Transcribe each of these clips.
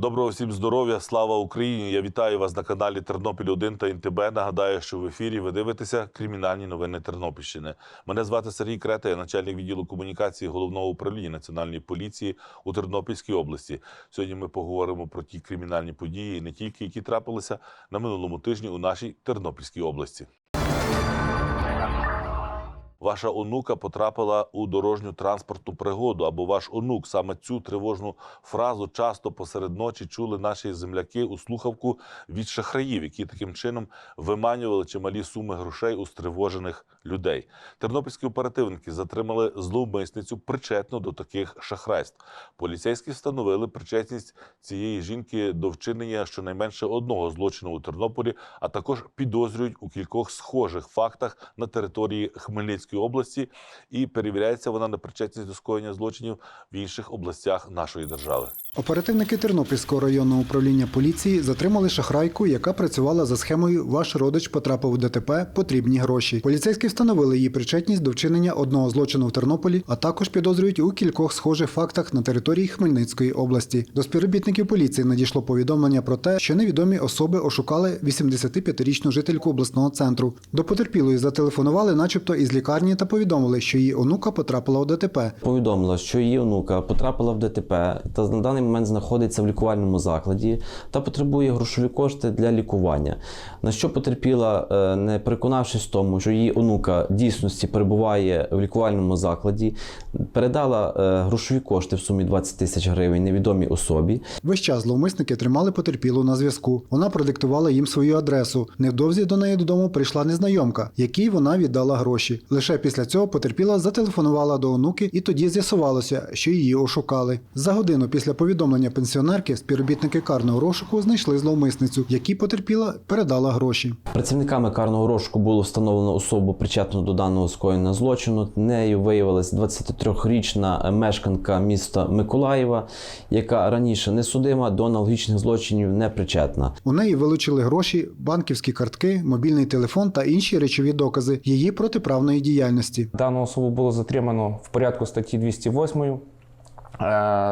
Доброго всім здоров'я, слава Україні! Я вітаю вас на каналі Тернопіль 1 та НТБ. Нагадаю, що в ефірі ви дивитеся кримінальні новини Тернопільщини. Мене звати Сергій Крета, я начальник відділу комунікації головного управління національної поліції у Тернопільській області. Сьогодні ми поговоримо про ті кримінальні події, не тільки які трапилися на минулому тижні у нашій Тернопільській області. Ваша онука потрапила у дорожню транспортну пригоду, або ваш онук. Саме цю тривожну фразу часто посеред ночі чули наші земляки у слухавку від шахраїв, які таким чином виманювали чималі суми грошей у стривожених людей. Тернопільські оперативники затримали зловмисницю причетну до таких шахрайств. Поліцейські встановили причетність цієї жінки до вчинення щонайменше одного злочину у Тернополі, а також підозрюють у кількох схожих фактах на території Хмельницької області, і перевіряється вона на причетність до скоєння злочинів в інших областях нашої держави. Оперативники Тернопільського районного управління поліції затримали шахрайку, яка працювала за схемою Ваш родич потрапив у ДТП. Потрібні гроші. Поліцейські встановили її причетність до вчинення одного злочину в Тернополі, а також підозрюють у кількох схожих фактах на території Хмельницької області. До співробітників поліції надійшло повідомлення про те, що невідомі особи ошукали 85-річну жительку обласного центру. До потерпілої зателефонували, начебто, із лікарні, та повідомили, що її онука потрапила у ДТП. Повідомила, що її онука потрапила в ДТП та на даний момент знаходиться в лікувальному закладі та потребує грошові кошти для лікування. На що потерпіла, е, не переконавшись в тому, що її онука в дійсності перебуває в лікувальному закладі, передала е, грошові кошти в сумі 20 тисяч гривень невідомій особі. Весь час зловмисники тримали потерпілу на зв'язку. Вона продиктувала їм свою адресу. Невдовзі до неї додому прийшла незнайомка, якій вона віддала гроші. Лише після цього потерпіла зателефонувала до онуки, і тоді з'ясувалося, що її ошукали. За годину після повідомлення пенсіонерки співробітники карного розшуку знайшли зловмисницю, якій потерпіла передала гроші. Працівниками карного розшуку було встановлено особу причетну до даного скоєння злочину. Нею виявилась 23-річна мешканка міста Миколаєва, яка раніше не судима до аналогічних злочинів не причетна. У неї вилучили гроші, банківські картки, мобільний телефон та інші речові докази її протиправної діяльності. Дану особу було затримано в порядку статті 208 е,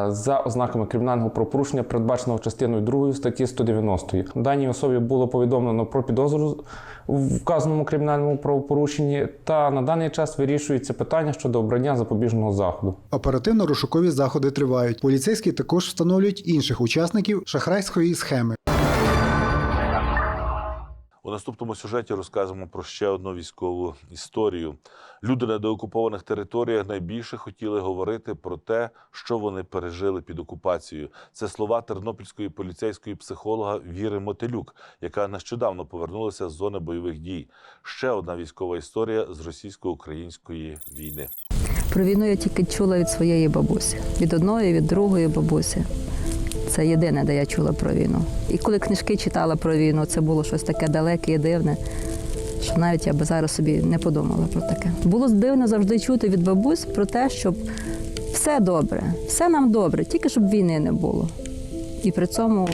за ознаками кримінального правопорушення, передбаченого частиною 2 статті 190. Даній особі було повідомлено про підозру в вказаному кримінальному правопорушенні, та на даний час вирішується питання щодо обрання запобіжного заходу. Оперативно-розшукові заходи тривають. Поліцейські також встановлюють інших учасників шахрайської схеми. У наступному сюжеті розкажемо про ще одну військову історію. Люди на деокупованих територіях найбільше хотіли говорити про те, що вони пережили під окупацією. Це слова тернопільської поліцейської психолога Віри Мотилюк, яка нещодавно повернулася з зони бойових дій. Ще одна військова історія з російсько-української війни. Про війну я тільки чула від своєї бабусі, від одної, від другої бабусі. Це єдине, де я чула про війну. І коли книжки читала про війну, це було щось таке далеке і дивне, що навіть я би зараз собі не подумала про таке. Було дивно завжди чути від бабусь про те, щоб все добре, все нам добре, тільки щоб війни не було. І при цьому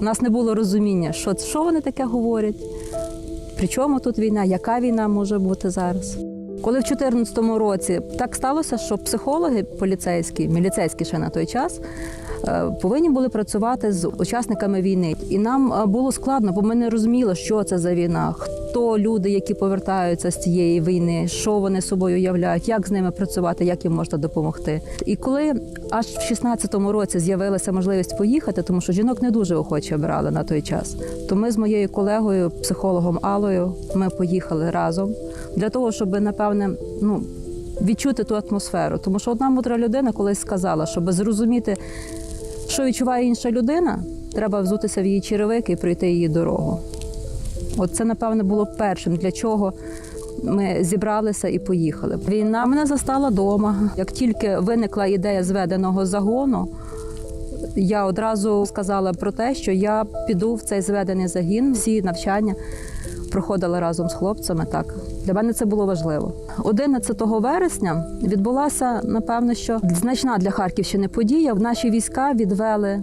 у нас не було розуміння, що, що вони таке говорять, при чому тут війна, яка війна може бути зараз. Коли в 2014 році так сталося, що психологи поліцейські, міліцейські ще на той час, е, повинні були працювати з учасниками війни. І нам е, було складно, бо ми не розуміли, що це за війна, хто люди, які повертаються з цієї війни, що вони собою являють, як з ними працювати, як їм можна допомогти. І коли аж в 16-му році з'явилася можливість поїхати, тому що жінок не дуже охоче брали на той час, то ми з моєю колегою, психологом Алою, ми поїхали разом для того, щоб напевне, ну. Відчути ту атмосферу, тому що одна мудра людина колись сказала, щоб зрозуміти, що відчуває інша людина, треба взутися в її черевики і пройти її дорогу. От це, напевне, було першим, для чого ми зібралися і поїхали. Війна мене застала вдома. Як тільки виникла ідея зведеного загону, я одразу сказала про те, що я піду в цей зведений загін, всі навчання проходила разом з хлопцями. Так для мене це було важливо. 11 вересня відбулася, напевно, що значна для Харківщини подія. В наші війська відвели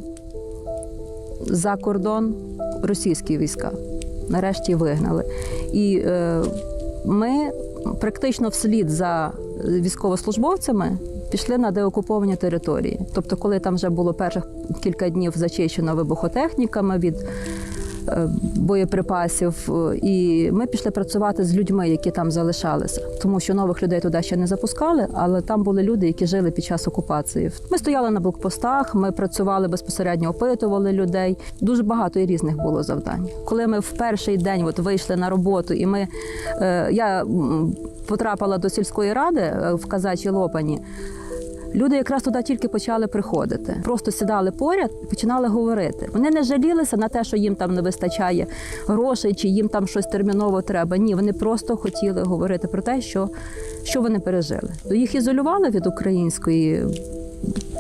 за кордон російські війська. Нарешті вигнали. І е, ми практично вслід за військовослужбовцями пішли на деокуповані території. Тобто, коли там вже було перших кілька днів зачищено вибухотехніками від боєприпасів, е, і ми пішли працювати з людьми, які там залишалися, тому що нових людей туди ще не запускали, але там були люди, які жили під час окупації. Ми стояли на блокпостах, ми працювали безпосередньо, опитували людей. Дуже багато і різних було завдань. Коли ми в перший день от вийшли на роботу, і ми е, я потрапила до сільської ради е, в Казачій Лопані. Люди якраз туди тільки почали приходити. Просто сідали поряд і починали говорити. Вони не жалілися на те, що їм там не вистачає грошей, чи їм там щось терміново треба. Ні, вони просто хотіли говорити про те, що, що вони пережили. То їх ізолювали від української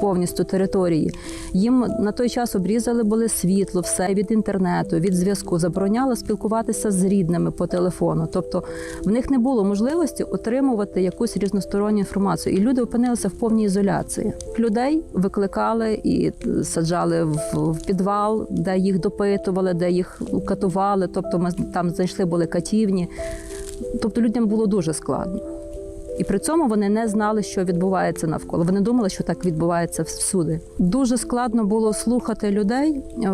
повністю території. Їм на той час обрізали були світло, все від інтернету, від зв'язку. Забороняли спілкуватися з рідними по телефону. Тобто в них не було можливості отримувати якусь різносторонню інформацію. І люди опинилися в повній ізоляції. Людей викликали і саджали в, підвал, де їх допитували, де їх катували. Тобто ми там знайшли були катівні. Тобто людям було дуже складно. І при цьому вони не знали, що відбувається навколо. Вони думали, що так відбувається всюди. Дуже складно було слухати людей, е,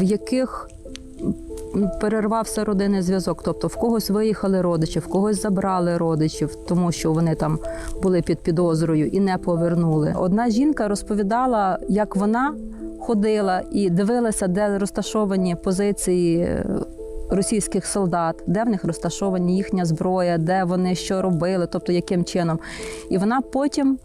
в яких перервався родинний зв'язок. Тобто в когось виїхали родичі, в когось забрали родичів, тому що вони там були під підозрою і не повернули. Одна жінка розповідала, як вона ходила і дивилася, де розташовані позиції. Російських солдат, де в них розташовані їхня зброя, де вони що робили, тобто яким чином. І вона потім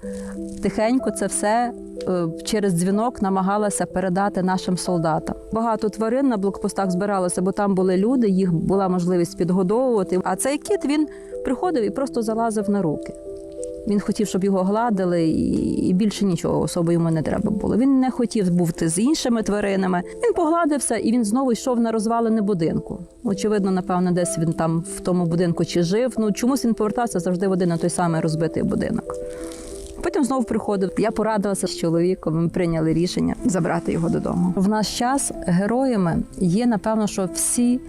тихенько це все е, через дзвінок намагалася передати нашим солдатам. Багато тварин на блокпостах збиралося, бо там були люди, їх була можливість підгодовувати. А цей кіт він приходив і просто залазив на руки. Він хотів, щоб його гладили, і більше нічого особо йому не треба було. Він не хотів бути з іншими тваринами. Він погладився і він знову йшов на розвалини будинку. Очевидно, напевно, десь він там в тому будинку чи жив. Ну чомусь він повертався завжди в один на той самий розбитий будинок. Потім знову приходив. Я порадилася з чоловіком. Ми прийняли рішення забрати його додому. В наш час героями є, напевно, що всі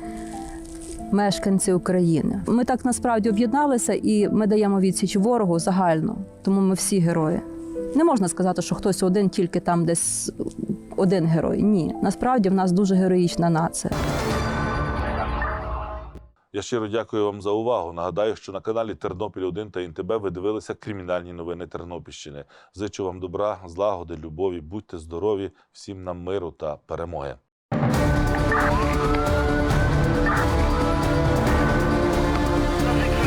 мешканці України. Ми так насправді об'єдналися і ми даємо відсіч ворогу загально, тому ми всі герої. Не можна сказати, що хтось один тільки там десь один герой. Ні, насправді в нас дуже героїчна нація. Я щиро дякую вам за увагу. Нагадаю, що на каналі Тернопіль 1 та НТБ ви дивилися кримінальні новини Тернопільщини. Зичу вам добра, злагоди, любові, будьте здорові, всім нам миру та перемоги. Thank you.